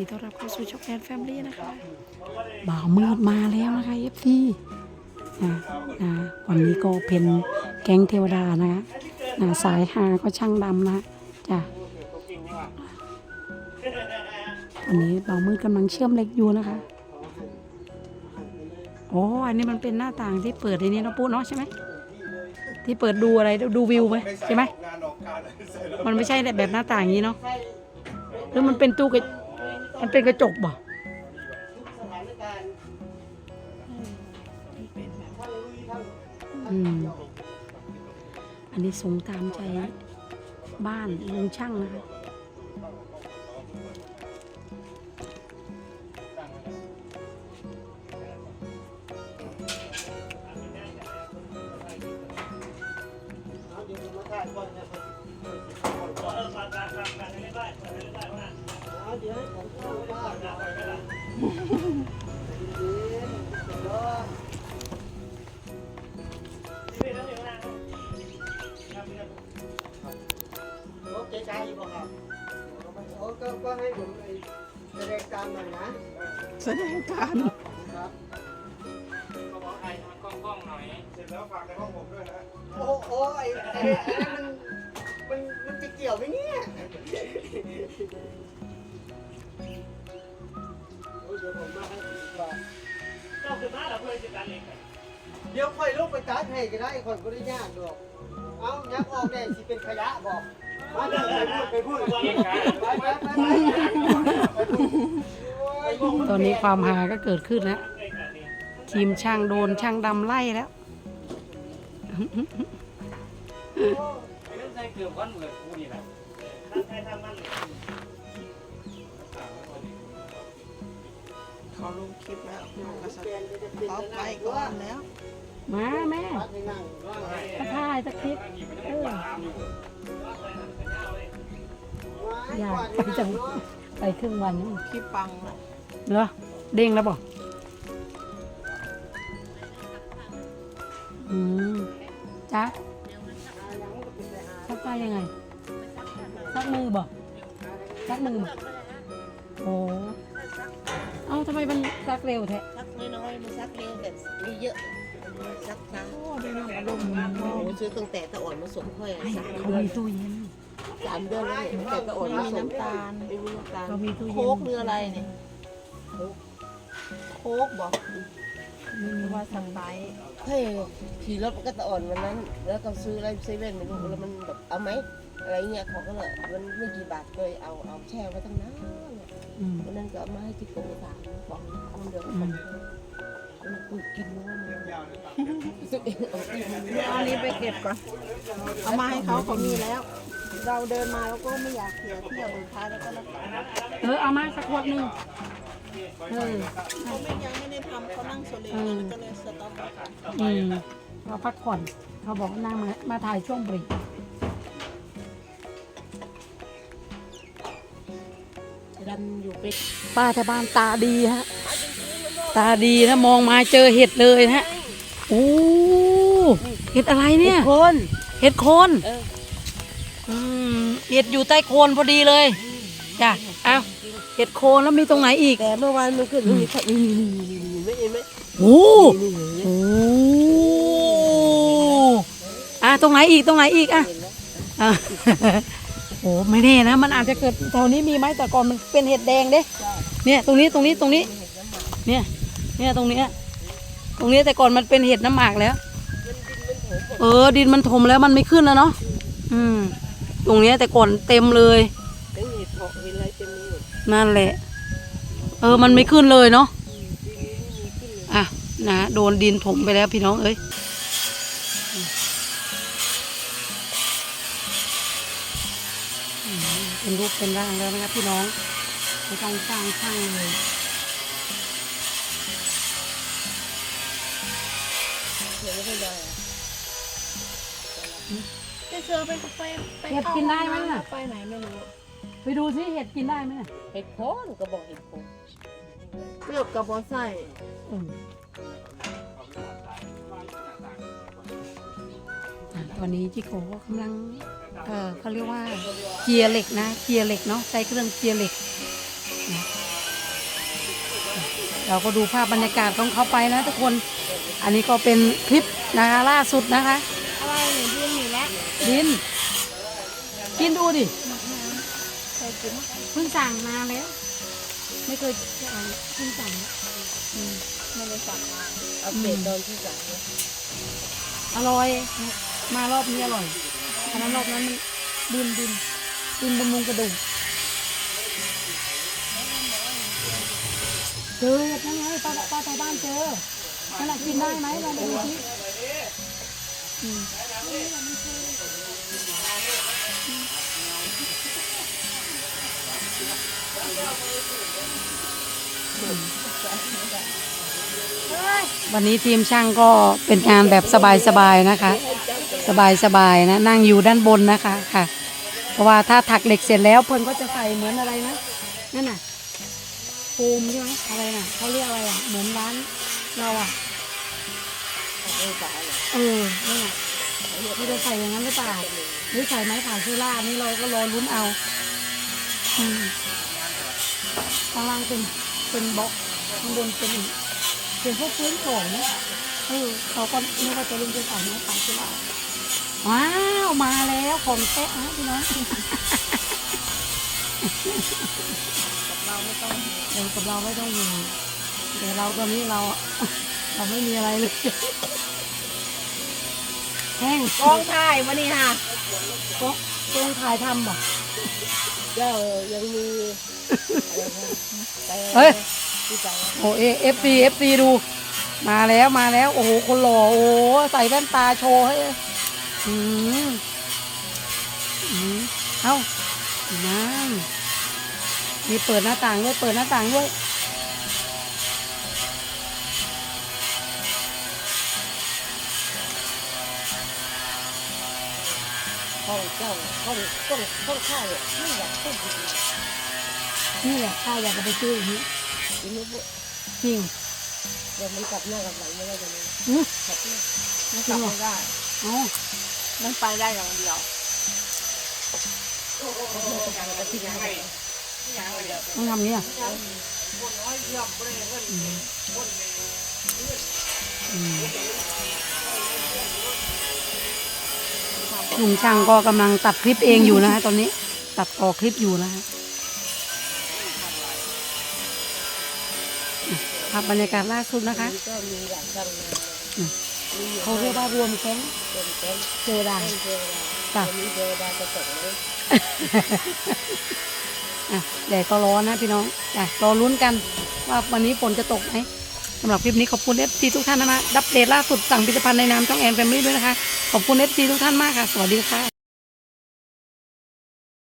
ดีต้อนรับเข้าสู่ช่องแอนแฟมิลี่นะคะบ่าวมืดมาแล้วนะคะเอฟซีนะนะวันนี้ก็เป็นแก๊งเทวดานะคะนะสายหาก็ช่างดำนะจ้ะวันนี้บ่าวมืดกำลังเชื่อมเหล็กอยู่นะคะอ้อันนี้มันเป็นหน้าต่างที่เปิดในนี้เนาะปุ๊เนาะใช่ไหมที่เปิดดูอะไรดูวิวไหมใช่ไหมมันไม่ใช่แบบหน้าต่างอย่างนี้เนาะหรือมันเป็นตู้กระ มันเป็นกระจกบ่อืมอันนี้สงตามใจบ้านลุงช่างนะคะ แสดงการครับเสร็จแล้วฝากในห้องผมด้วยนะโอ้โหไอ้ไอ้ไอ้นั่นมันมันมันจะเกี่ยวไหมเนี่ยเดี๋ยวผมมาให้ดีกว่าเองเดี๋ยวค่อยลุกไปตัดให้ก็ได้คนก็ได้ยากดอกเอายักออกได้สิเป็นขยะบอกมาดินไปพูดไปพูดไปไปไปไปพูด ตอนนี้ความหาก็เกิดขึ้นแล้ว ทีมช่างโดนช่างดำไล่แล้วไม่ใช่เกือบวันเหมือนกูนี่แหละเขาลงคลิปแล้วเขาก็สักเขาไปก่อนแล้ว มาแม่วัดให้นั่งว่างไงมาถ่ายตะคลิปเอออยากที่จะไปครึ่งวันนี่คลิปปังนะ เหรอ เด้งแล้วบอกอืมจ้ะซักผ้ายังไงซักมือบอกซักมือบอกโอ้เอ้าทำไมมันซักเร็วแท้ซักน้อยๆมันซักเร็วแต่มีเยอะซักช้าโอ้ได้น้ำอารมณ์โอ้โหซื้อตั้งแต่ตะอ่อนมาส่งค่อยอะไอ้สามเขาเดือนมีตู้เย็นสามเดือนแล้วเนี่ยตั้งแต่ตะอ่อนไม่มามีส่งน้ำตาลไม่มีน้ำตาลเขามีตู้เย็นโค้กหรืออะไรเนี่ย โค้กบอกหรือว่าสไปร์เฮ้ยขี่รถมันก็ตะอ่อนวันนั้น แล้วก็ซื้ออะไรเซเว่นไม่รู้แล้วมันแบบเอาไหมอะไรเงี้ยเขาก็เลยมันไม่กี่บาทเลยเอาเอาแช่ไว้ตั้งนานเนี่ยอืมวันนั้นก็เอามาให้ที่โกงสามบอกเอาเดือนสองมันกูกินมั้งมันซื้อเองเอาเองเดี๋ยวเอาอันนี้ไปเก็บก่อน เอามาให้เขาเขามีแล้ว เราเดินมาแล้วก็ไม่อยากเสียเที่ยวสุดท้ายแล้วก็แล้วกันเออเอามาสักขวดหนึ่งเออเขาไม่ยังไม่ได้ทำเขานั่งโซเลกันแล้วก็เลยสต็อปไว้ก่อนอืมเขาพักผ่อนเขาบอกนั่งมามาถ่ายช่วงเบรกดันอยู่เป็นป้าที่บ้านตาดีฮะ ตาดีนะมองมาเจอเห็ดเลยนะฮะโอ้เห็ดอะไรเนี่ย คนเห็ดโคนเออ อืมเห็ดอยู่ใต้โคนพอดีเลยจ้ะเอา เห็ดโคนแล้วมีตรงไหนอีกแต่เมื่อวานมันขึ้นมันมีนี่นี่ไม่เห็นไหมโอ้โหอะตรงไหนอีกตรงไหนอีกอะอะโอ้ไม่แน่นะ มันอาจจะเกิดแถวนี้มีไหมแต่ก่อนมันเป็นเห็ดแดงเด้เนี่ย ตรงนี้ตรงนี้ตรงนี้ เนี่ย เนี่ยตรงเนี้ยตรงนี้แต่ก่อนมันเป็นเห็ดน้ำหมากแล้วเออ ดินมันถมแล้วมันไม่ขึ้นแล้วเนาะอืม ตรงเนี้ยแต่ก่อนเต็มเลย นั่นแหละ เออมันไม่ขึ้นเลยเนาะอะนะโดนดินถมไปแล้วพี่น้องเอ้ยอืมเป็นรูปเป็นร่างแล้วนะครับพี่น้องไม่ต้องสร้างช่างเลยเห็ดไม่ค่อยได้อะจะเชื่อไปไปไปเห็ดกินได้ไหมน่ะไปไหนไม่รู้ ไปดูซิเห็ดกินได้ไหมน่ะเห็ดโคนก็บอกเห็ดโคนเปรี้ยวกับบอไส้อืมอะตอนนี้จิโกก็กำลัง เออเขาเรียกว่าเกียร์เหล็กนะเกียร์เหล็กเนาะใช้เครื่องเกียร์เหล็กนะเราก็ดูภาพบรรยากาศของเขาไปนะทุกคน อันนี้ก็เป็นคลิปนะคะล่าสุดนะคะ อะไรเนี่ยยืนอยู่แล้วดินกินดูดิเค ยกินเพิ่งสั่งนาแล้ว ไม่เคยสั่งเพิ่งสั่งอืมไม่ได้สั่งมาเอาเปลี่ยนตอนที่สั่งเนี่ยอร่อย มารอบนี้อร่อยอันนั้นรอบนั้นมันดินดินดินบำรุงกระดูกเจอนั่นไงป้าป้าไปบ้านเจอนั่นแหละกินได้ไหมลองไปดูสิอืม วันนี้ทีมช่างก็เป็นงานแบบสบายๆนะคะ สบายๆนะนั่งอยู่ด้านบนนะคะค่ะ เพราะว่าถ้าถักเหล็กเสร็จแล้วเพิ่นก็จะใส่เหมือนอะไรนะนั่นน่ะโฟมใช่ไหมอะไรน่ะเขาเรียกอะไรอะเหมือนร้านเราอะเออนั่นน่ะเขาจะใส่อย่างนั้นหรือเปล่าหรือใส่ไม้ผ่านซูล่านี่เราก็รอลุ้นเอา ข้างล่างเป็นเป็นบล็อกข้างบนเป็นอีกเป็นพวกพื้นของเออเขาก็ไม่ว่าจะลุงจะใส่ไม้ขายที่ว่าว้าวมาแล้วของแท้นะพี่น้องเราไม่ต้องเออกับเราไม่ต้องอยู่แต่เราตอนนี้เราเราไม่มีอะไรเลย แห้งกองถ่ายวันนี้ค่ะก็ต้องถ่ายทำบ่เจ้ายังมีอะไรนะแต่เฮ้ยที่สั่งโอ้เอฟซีเอฟซีดู มาแล้วมาแล้ว โอ้โหคนหล่อโอ้โหใส่แว่นตาโชว์ให้อืมอืมเอ้านั่นมีเปิดหน้าต่างด้วยเปิดหน้าต่างด้วย ห้องเจ้าห้องห้องห้องข้าวเนี่ยไม่อยากต้องกินนี่แหละข้าอยากจะไปซื้ออย่างนี้กินไม่หมดจริงเดี๋ยวมันกลับหน้ากลับหลังไม่ได้เลยอืมกลับหน้ามันกลับไม่ได้อ๋อมันไปได้อย่างเดียวต้องทำนี้อะอืม ลุงช่างก็กำลังตัดคลิปเองอยู่นะฮะตอนนี้ตัดต่อคลิปอยู่นะฮะภาพบรรยากาศล่าสุดนะคะก็มีหลายช่างนอืมมีอยู่เขาเรียกว่ารวมแก๊งเป็นแก๊งเจอดาเทวดาจ้ะวันนี้เทวดาจะตกเลยอะแดดก็ร้อนนะพี่น้องจ้ะรอลุ้นกันว่าวันนี้ฝนจะตกไหม สำหรับคลิปนี้ขอบคุณเอฟซีทุกท่านนะนะดับเดตล่าสุดสั่งผลิตภัณฑ์ในนามช่องแอนแฟมิลี่ด้วยนะคะ ขอบคุณเอฟซีทุกท่านมากค่ะ สวัสดีค่ะ